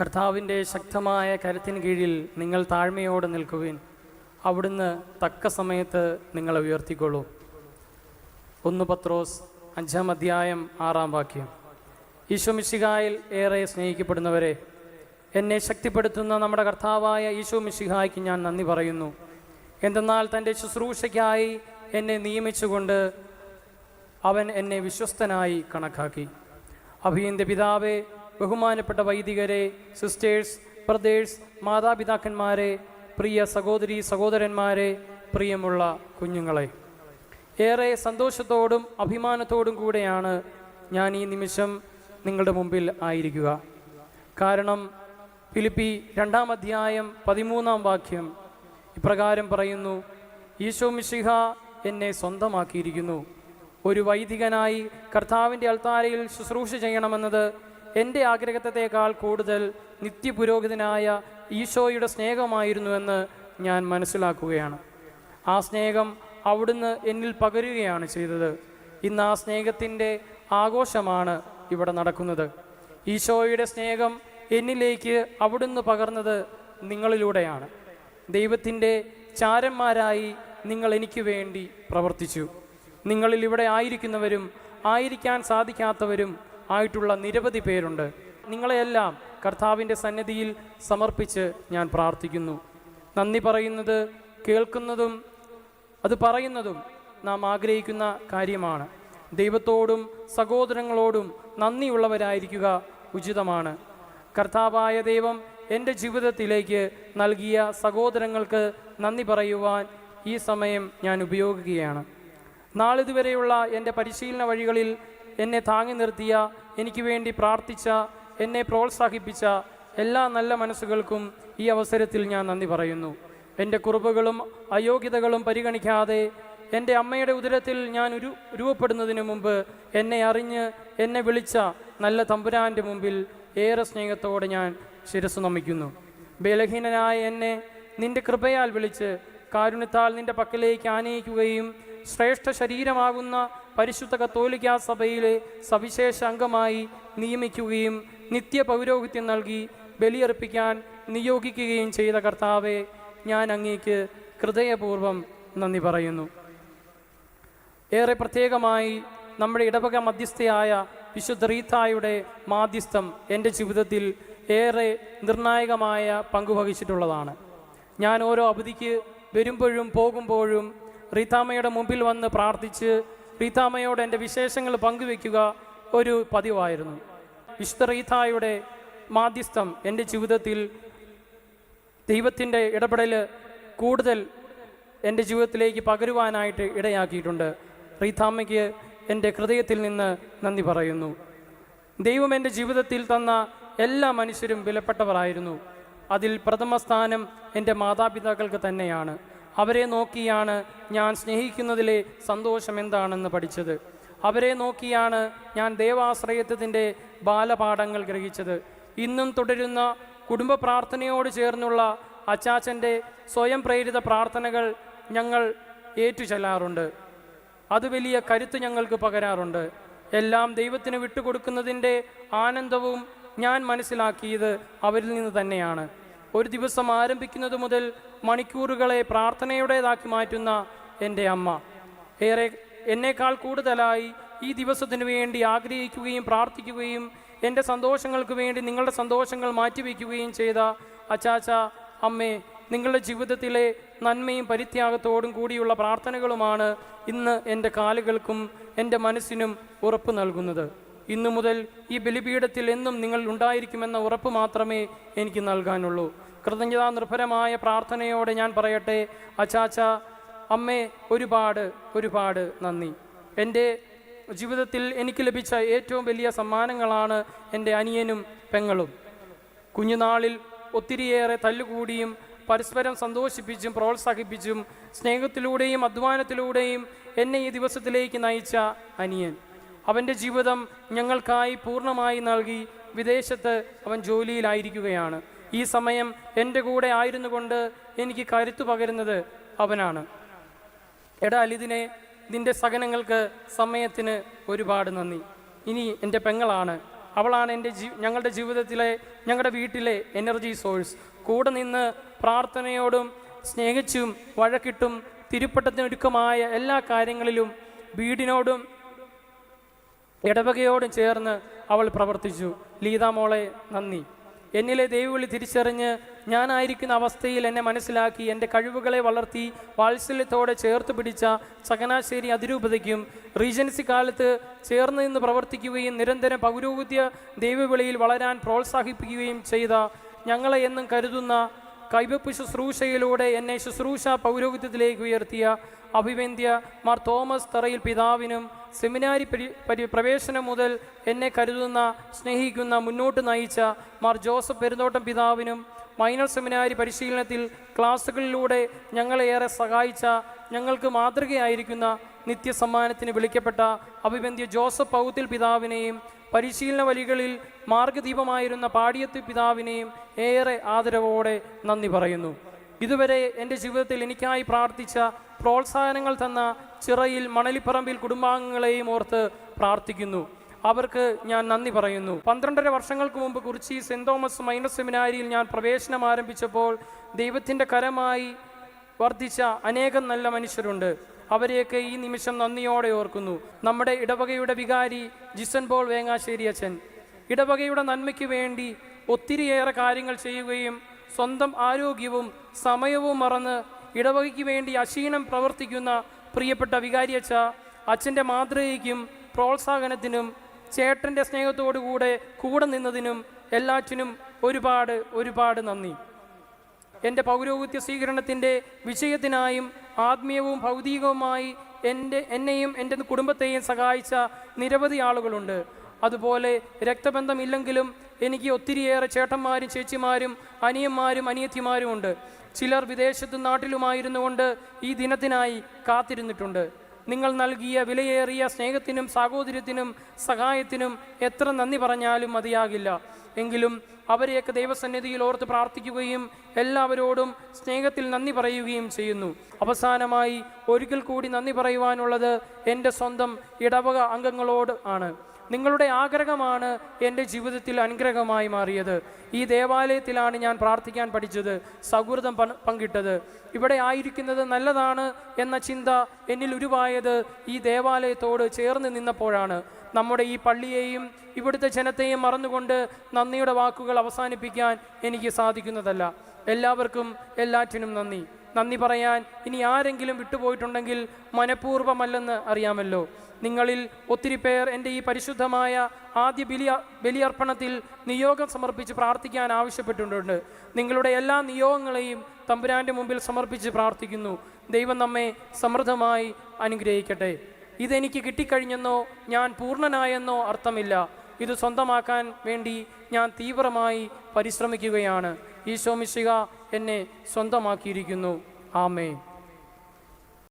കർത്താവിന്റെ ശക്തമായ കരത്തിന് കീഴിൽ നിങ്ങൾ താഴ്മയോടെ നിൽക്കുവിൻ. അവിടുന്ന് തക്ക സമയത്ത് നിങ്ങളെ ഉയർത്തിക്കൊള്ളൂ. ഒന്ന് പത്രോസ് അഞ്ചാം അധ്യായം ആറാം വാക്യം. ഈശോ മിശിഹായിൽ ഏറെ സ്നേഹിക്കപ്പെടുന്നവരെ എന്നെ ശക്തിപ്പെടുത്തുന്ന നമ്മുടെ കർത്താവായ ഈശോ മിശിഹായ്ക്ക് ഞാൻ നന്ദി പറയുന്നു. എന്തെന്നാൽ തന്റെ ശുശ്രൂഷയ്ക്കായി എന്നെ നിയമിച്ചുകൊണ്ട് അവൻ എന്നെ വിശ്വസ്തനായി കണക്കാക്കി. അഭിയന്റെ പിതാവെ ബഹുമാനപ്പെട്ട വൈദികരെ സിസ്റ്റേഴ്സ് ബ്രദേഴ്സ് മാതാപിതാക്കന്മാരെ പ്രിയ സഹോദരി സഹോദരന്മാരെ പ്രിയമുള്ള കുഞ്ഞുങ്ങളെ. ഏറെ സന്തോഷത്തോടും അഭിമാനത്തോടും കൂടെയാണ് ഞാൻ ഈ നിമിഷം നിങ്ങളുടെ മുമ്പിൽ ആയിരിക്കുക. കാരണം ഫിലിപ്പി രണ്ടാം അധ്യായം പതിമൂന്നാം വാക്യം ഇപ്രകാരം പറയുന്നു ഈശോ മിശിഹ എന്നെ സ്വന്തമാക്കിയിരിക്കുന്നു. ഒരു വൈദികനായി കർത്താവിന്റെ അൾത്താരയിൽ ശുശ്രൂഷ ചെയ്യണമെന്നത് എന്റെ ആഗ്രഹത്തെക്കാൾ കൂടുതൽ നിത്യപുരോഹിതനായ ഈശോയുടെ സ്നേഹമായിരുന്നുവെന്ന് ഞാൻ മനസ്സിലാക്കുകയാണ്. ആ സ്നേഹം അവിടുന്ന് എന്നിൽ പകരുകയാണ് ചെയ്തത്. ഇന്ന് ആ സ്നേഹത്തിന്റെ ആഘോഷമാണ് ഇവിടെ നടക്കുന്നത്. ഈശോയുടെ സ്നേഹം എന്നിലേക്ക് അവിടുന്ന് പകർന്നത് നിങ്ങളിലൂടെയാണ്. ദൈവത്തിന്റെ ചാരന്മാരായി നിങ്ങൾ എനിക്ക് വേണ്ടി പ്രവർത്തിച്ചു. നിങ്ങളിൽ ഇവിടെ ആയിരിക്കുന്നവരും ആയിരിക്കാൻ സാധിക്കാത്തവരും ആയിട്ടുള്ള നിരവധി പേരുണ്ട്. നിങ്ങളെയെല്ലാം കർത്താവിന്റെ സന്നിധിയിൽ സമർപ്പിച്ച് ഞാൻ പ്രാർത്ഥിക്കുന്നു. നന്ദി പറയുന്നത് കേൾക്കുന്നതും അത് പറയുന്നതും നാം ആഗ്രഹിക്കുന്ന കാര്യമാണ്. ദൈവത്തോടും സഹോദരങ്ങളോടും നന്ദിയുള്ളവരായിരിക്കുക ഉചിതമാണ്. കർത്താവായ ദൈവം എന്റെ ജീവിതത്തിലേക്ക് നൽകിയ സഹോദരങ്ങൾക്ക് നന്ദി പറയുവാൻ ഈ സമയം ഞാൻ ഉപയോഗിക്കുകയാണ്. നാളിതുവരെയുള്ള എന്റെ പരിശീലന വഴികളിൽ എന്നെ താങ്ങി നിർത്തിയ എനിക്ക് വേണ്ടി പ്രാർത്ഥിച്ച എന്നെ പ്രോത്സാഹിപ്പിച്ച എല്ലാ നല്ല മനസ്സുകൾക്കും ഈ അവസരത്തിൽ ഞാൻ നന്ദി പറയുന്നു. എന്റെ കുറിപ്പുകളും അയോഗ്യതകളും പരിഗണിക്കാതെ എന്റെ അമ്മയുടെ ഉദരത്തിൽ ഞാൻ ഉരു രൂപപ്പെടുന്നതിന് മുമ്പ് എന്നെ അറിഞ്ഞ് എന്നെ വിളിച്ച നല്ല തമ്പുരാന്റെ മുമ്പിൽ ഏറെ സ്നേഹത്തോടെ ഞാൻ ശിരസ് നമിക്കുന്നു. ബലഹീനനായ എന്നെ നിന്റെ കൃപയാൽ വിളിച്ച് കാരുണ്യത്താൽ നിന്റെ പക്കലേക്ക് ആനയിക്കുകയും ശ്രേഷ്ഠ ശരീരമാകുന്ന പരിശുദ്ധ കത്തോലിക്കാ സഭയിലെ സവിശേഷ അംഗമായി നിയമിക്കുകയും നിത്യ പൗരോഹിത്യം നൽകി ബലിയർപ്പിക്കാൻ നിയോഗിക്കുകയും ചെയ്ത കർത്താവെ ഞാൻ അങ്ങേക്ക് ഹൃദയപൂർവം നന്ദി പറയുന്നു. ഏറെ പ്രത്യേകമായി നമ്മുടെ ഇടവക മധ്യസ്ഥയായ വിശുദ്ധ റീത്തായുടെ മാധ്യസ്ഥം എന്റെ ജീവിതത്തിൽ ഏറെ നിർണായകമായ പങ്കുവഹിച്ചിട്ടുള്ളതാണ് ഞാൻ ഓരോ അവധിക്ക് വരുമ്പോഴും പോകുമ്പോഴും റീത്താമ്മയുടെ മുമ്പിൽ വന്ന് പ്രാർത്ഥിച്ച് റീത്താമ്മയോട് എന്റെ വിശേഷങ്ങൾ പങ്കുവെക്കുക ഒരു പതിവായിരുന്നു. വിശുദ്ധ മാധ്യസ്ഥം എന്റെ ജീവിതത്തിൽ ദൈവത്തിന്റെ ഇടപെടൽ കൂടുതൽ എന്റെ ജീവിതത്തിലേക്ക് പകരുവാനായിട്ട് ഇടയാക്കിയിട്ടുണ്ട്. റീത്താമ്മയ്ക്ക് എന്റെ ഹൃദയത്തിൽ നിന്ന് നന്ദി പറയുന്നു. ദൈവം എന്റെ ജീവിതത്തിൽ തന്ന എല്ലാ മനുഷ്യരും വിലപ്പെട്ടവരായിരുന്നു. അതിൽ പ്രഥമ സ്ഥാനം എന്റെ മാതാപിതാക്കൾക്ക് തന്നെയാണ്. അവരെ നോക്കിയാണ് ഞാൻ സ്നേഹിക്കുന്നതിലെ സന്തോഷം എന്താണെന്ന് പഠിച്ചത്. അവരെ നോക്കിയാണ് ഞാൻ ദേവാശ്രയത്വത്തിന്റെ ബാലപാഠങ്ങൾ ഗ്രഹിച്ചത്. ഇന്നും തുടരുന്ന കുടുംബ പ്രാർത്ഥനയോട് ചേർന്നുള്ള അച്ചാച്ചന്റെ സ്വയം പ്രേരിത പ്രാർത്ഥനകൾ ഞങ്ങൾ ഏറ്റുചെല്ലാറുണ്ട്. അത് വലിയ കരുത്ത് ഞങ്ങൾക്ക് പകരാറുണ്ട്. എല്ലാം ദൈവത്തിന് വിട്ടുകൊടുക്കുന്നതിന്റെ ആനന്ദവും ഞാൻ മനസ്സിലാക്കിയത് അവരിൽ നിന്ന് തന്നെയാണ്. ഒരു ദിവസം ആരംഭിക്കുന്നത് മുതൽ മണിക്കൂറുകളെ പ്രാർത്ഥനയുടേതാക്കി മാറ്റുന്ന എന്റെ അമ്മ. ഏറെ എന്നേക്കാൾ കൂടുതലായി ഈ ദിവസത്തിന് വേണ്ടി ആഗ്രഹിക്കുകയും പ്രാർത്ഥിക്കുകയും എന്റെ സന്തോഷങ്ങൾക്ക് വേണ്ടി നിങ്ങളുടെ സന്തോഷങ്ങൾ മാറ്റിവെക്കുകയും ചെയ്ത അച്ചാച്ച അമ്മേ നിങ്ങളുടെ ജീവിതത്തിലെ നന്മയും പരിത്യാഗത്തോടും കൂടിയുള്ള പ്രാർത്ഥനകളുമാണ് ഇന്ന് എന്റെ കാലുകൾക്കും എന്റെ മനസ്സിനും ഉറപ്പ് നൽകുന്നത്. ഇന്നു മുതൽ ഈ ബലിപീഠത്തിൽ എന്നും നിങ്ങൾ ഉണ്ടായിരിക്കുമെന്ന ഉറപ്പ് മാത്രമേ എനിക്ക് നൽകാനുള്ളൂ. കൃതജ്ഞതാ നിർഭരമായ പ്രാർത്ഥനയോടെ ഞാൻ പറയട്ടെ അച്ചാച്ച അമ്മേ ഒരുപാട് ഒരുപാട് നന്ദി. എന്റെ ജീവിതത്തിൽ എനിക്ക് ലഭിച്ച ഏറ്റവും വലിയ സമ്മാനങ്ങളാണ് എന്റെ അനിയനും പെങ്ങളും. കുഞ്ഞുനാളിൽ ഒത്തിരിയേറെ തല്ലുകൂടിയും പരസ്പരം സന്തോഷിപ്പിച്ചും പ്രോത്സാഹിപ്പിച്ചും സ്നേഹത്തിലൂടെയും അധ്വാനത്തിലൂടെയും എന്നെ ഈ ദിവസത്തിലേക്ക് നയിച്ച അനിയൻ. അവന്റെ ജീവിതം ഞങ്ങൾക്കായി പൂർണമായി നൽകി വിദേശത്ത് അവൻ ജോലിയിലായിരിക്കുകയാണ്. ഈ സമയം എന്റെ കൂടെ ആയിരുന്നു കൊണ്ട് എനിക്ക് കരുത്തു പകരുന്നത് അവനാണ്. എടാ അലിദിനെ നിന്റെ സഹനങ്ങൾക്ക് സമയത്തിന് ഒരുപാട് നന്ദി. ഇനി എന്റെ പെങ്ങളാണ്. അവളാണ് എന്റെ ജീ ഞങ്ങളുടെ ജീവിതത്തിലെ ഞങ്ങളുടെ വീട്ടിലെ എനർജി സോഴ്സ് കൂടെ നിന്ന് പ്രാർത്ഥനയോടും സ്നേഹിച്ചും വഴക്കിട്ടും തിരുപ്പട്ടത്തിനൊരുക്കമായ എല്ലാ കാര്യങ്ങളിലും വീടിനോടും ഇടവകയോടും ചേർന്ന് അവൾ പ്രവർത്തിച്ചു. ലീതാമോളെ നന്ദി. എന്നിലെ ദൈവവിളി തിരിച്ചറിഞ്ഞ് ഞാനായിരിക്കുന്ന അവസ്ഥയിൽ എന്നെ മനസ്സിലാക്കി എന്റെ കഴിവുകളെ വളർത്തി വാത്സല്യത്തോടെ ചേർത്ത് പിടിച്ച ചങ്ങനാശ്ശേരി അതിരൂപതയ്ക്കും റീജൻസി കാലത്ത് ചേർന്ന് നിന്ന് പ്രവർത്തിക്കുകയും നിരന്തരം പൗരോഹിത്യ ദൈവവിളിയിൽ വളരാൻ പ്രോത്സാഹിപ്പിക്കുകയും ചെയ്ത ഞങ്ങളെ എന്നും കരുതുന്ന കൈവപ്പ് ശുശ്രൂഷയിലൂടെ എന്നെ ശുശ്രൂഷ പൗരോഹിത്യത്തിലേക്ക് ഉയർത്തിയ അഭിവന്ദ്യ മാർ തോമസ് തറയിൽ പിതാവിനും സെമിനാരി പരി പരി പ്രവേശനം മുതൽ എന്നെ കരുതുന്ന സ്നേഹിക്കുന്ന മുന്നോട്ട് നയിച്ച മാർ ജോസഫ് പെരുന്തോട്ടം പിതാവിനും മൈനർ സെമിനാരി പരിശീലനത്തിൽ ക്ലാസ്സുകളിലൂടെ ഞങ്ങളേറെ സഹായിച്ച ഞങ്ങൾക്ക് മാതൃകയായിരിക്കുന്ന നിത്യസമ്മാനത്തിന് വിളിക്കപ്പെട്ട അഭിബന്ധ്യ ജോസഫ് പൗത്തിൽ പിതാവിനെയും പരിശീലന വഴികളിൽ മാർഗദീപമായിരുന്ന പാടിയത്ത് പിതാവിനെയും ഏറെ ആദരവോടെ നന്ദി പറയുന്നു. ഇതുവരെ എന്റെ ജീവിതത്തിൽ എനിക്കായി പ്രാർത്ഥിച്ച പ്രോത്സാഹനങ്ങൾ തന്ന ചിറയിൽ മണലിപ്പറമ്പിൽ കുടുംബാംഗങ്ങളെയും ഓർത്ത് പ്രാർത്ഥിക്കുന്നു. അവർക്ക് ഞാൻ നന്ദി പറയുന്നു. പന്ത്രണ്ടര വർഷങ്ങൾക്ക് മുമ്പ് കുറിച്ചി സെന്റ് തോമസ് മൈനർ സെമിനാരിയിൽ ഞാൻ പ്രവേശനം ആരംഭിച്ചപ്പോൾ ദൈവത്തിന്റെ കരമായി വർദ്ധിച്ച അനേകം നല്ല മനുഷ്യരുണ്ട്. അവരെയൊക്കെ ഈ നിമിഷം നന്ദിയോടെ ഓർക്കുന്നു. നമ്മുടെ ഇടവകയുടെ വികാരി ജിസൻ പോൾ വേങ്ങാശ്ശേരി അച്ഛൻ. ഇടവകയുടെ നന്മയ്ക്ക് വേണ്ടി ഒത്തിരിയേറെ കാര്യങ്ങൾ ചെയ്യുകയും സ്വന്തം ആരോഗ്യവും സമയവും മറന്ന് ഇടവകയ്ക്ക് വേണ്ടി അക്ഷീണം പ്രവർത്തിക്കുന്ന പ്രിയപ്പെട്ട വികാരിയച്ച അച്ഛന്റെ മാതൃകയ്ക്കും പ്രോത്സാഹനത്തിനും ചേട്ടന്റെ സ്നേഹത്തോടുകൂടെ കൂടെ നിന്നതിനും എല്ലാറ്റിനും ഒരുപാട് ഒരുപാട് നന്ദി. എന്റെ പൗരോഹിത്യ സ്വീകരണത്തിന്റെ വിജയത്തിനായും ആത്മീയവും ഭൗതികവുമായി എന്റെ എന്നെയും എന്റെ കുടുംബത്തെയും സഹായിച്ച നിരവധി ആളുകളുണ്ട്. അതുപോലെ രക്തബന്ധമില്ലെങ്കിലും എനിക്ക് ഒത്തിരിയേറെ ചേട്ടന്മാരും ചേച്ചിമാരും അനിയന്മാരും അനിയത്തിമാരും ഉണ്ട്. ചിലർ വിദേശത്തും നാട്ടിലുമായിരുന്നു കൊണ്ട് ഈ ദിനത്തിനായി കാത്തിരുന്നിട്ടുണ്ട്. നിങ്ങൾ നൽകിയ വിലയേറിയ സ്നേഹത്തിനും സാഹോദര്യത്തിനും സഹായത്തിനും എത്ര നന്ദി പറഞ്ഞാലും മതിയാകില്ല. എങ്കിലും അവരെയൊക്കെ ദൈവസന്നിധിയിൽ ഓർത്ത് പ്രാർത്ഥിക്കുകയും എല്ലാവരോടും സ്നേഹത്തിൽ നന്ദി പറയുകയും ചെയ്യുന്നു. അവസാനമായി ഒരിക്കൽ കൂടി നന്ദി പറയുവാനുള്ളത് എന്റെ സ്വന്തം ഇടവക അംഗങ്ങളോട് ആണ്. നിങ്ങളുടെ ആഗ്രഹമാണ് എന്റെ ജീവിതത്തിൽ അനുഗ്രഹമായി മാറിയത്. ഈ ദേവാലയത്തിലാണ് ഞാൻ പ്രാർത്ഥിക്കാൻ പഠിച്ചത് സൗഹൃദം പങ്കിട്ടത്. ഇവിടെ ആയിരിക്കുന്നത് നല്ലതാണ് എന്ന ചിന്ത എന്നിൽ ഉരുവായത് ഈ ദേവാലയത്തോട് ചേർന്ന് നിന്നപ്പോഴാണ്. നമ്മുടെ ഈ പള്ളിയെയും ഇവിടുത്തെ ജനത്തെയും മറന്നുകൊണ്ട് നന്ദിയുടെ വാക്കുകൾ അവസാനിപ്പിക്കാൻ എനിക്ക് സാധിക്കുന്നതല്ല. എല്ലാവർക്കും എല്ലാറ്റിനും നന്ദി. നന്ദി പറയാൻ ഇനി ആരെങ്കിലും വിട്ടുപോയിട്ടുണ്ടെങ്കിൽ മനഃപൂർവമല്ലെന്ന് അറിയാമല്ലോ. നിങ്ങളിൽ ഒത്തിരി പേർ എന്റെ ഈ പരിശുദ്ധമായ ആദ്യ ബലി ബലിയർപ്പണത്തിൽ നിയോഗം സമർപ്പിച്ച് പ്രാർത്ഥിക്കാൻ ആവശ്യപ്പെട്ടിട്ടുണ്ട്. നിങ്ങളുടെ എല്ലാ നിയോഗങ്ങളെയും തമ്പുരാന്റെ മുമ്പിൽ സമർപ്പിച്ച് പ്രാർത്ഥിക്കുന്നു. ദൈവം നമ്മെ സമൃദ്ധമായി അനുഗ്രഹിക്കട്ടെ. ഇതെനിക്ക് കിട്ടിക്കഴിഞ്ഞെന്നോ ഞാൻ പൂർണനായെന്നോ അർത്ഥമില്ല. ഇത് സ്വന്തമാക്കാൻ വേണ്ടി ഞാൻ തീവ്രമായി പരിശ്രമിക്കുകയാണ്. ഈശോ മിശിക എന്നെ സ്വന്തമാക്കിയിരിക്കുന്നു. ആമേ